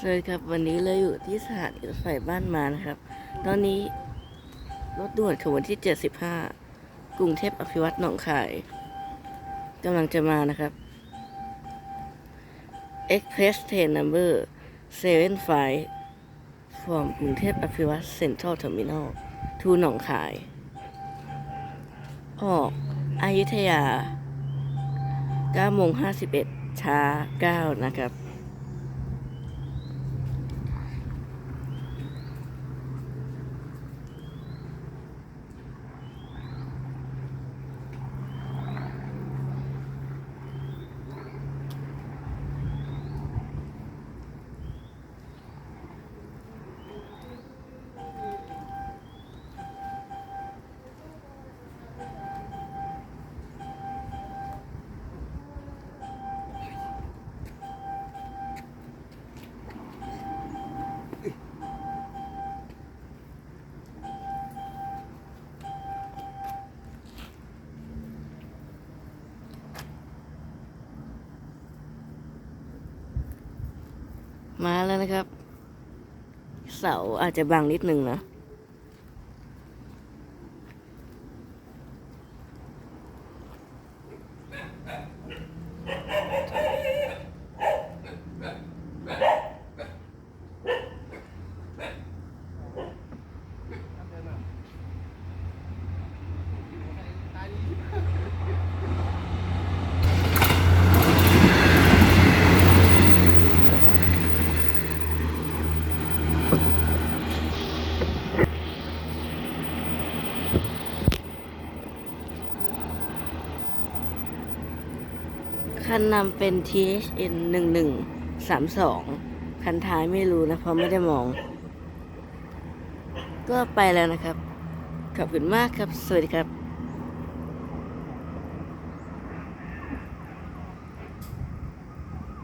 สวัสดีครับวันนี้เราอยู่ที่สถานีรถไฟบ้านมานะครับ ตอนนี้รถด่วนขบวนที่ 75 กรุงเทพอภิวัตหนองคายกำลังจะมานะครับ Express Train Number 75 from กรุงเทพอภิวัต Central Terminal to หนองคาย ออกอายุทยา9โมง51ช้า 9 นะครับ มาแล้วนะครับ เสาอาจจะบางนิดนึงนะ คันนำเป็น THN 11 32 คันท้ายไม่รู้นะ เพราะไม่ได้มอง ก็ไปแล้วนะครับ ขอบคุณมากครับ สวัสดีครับ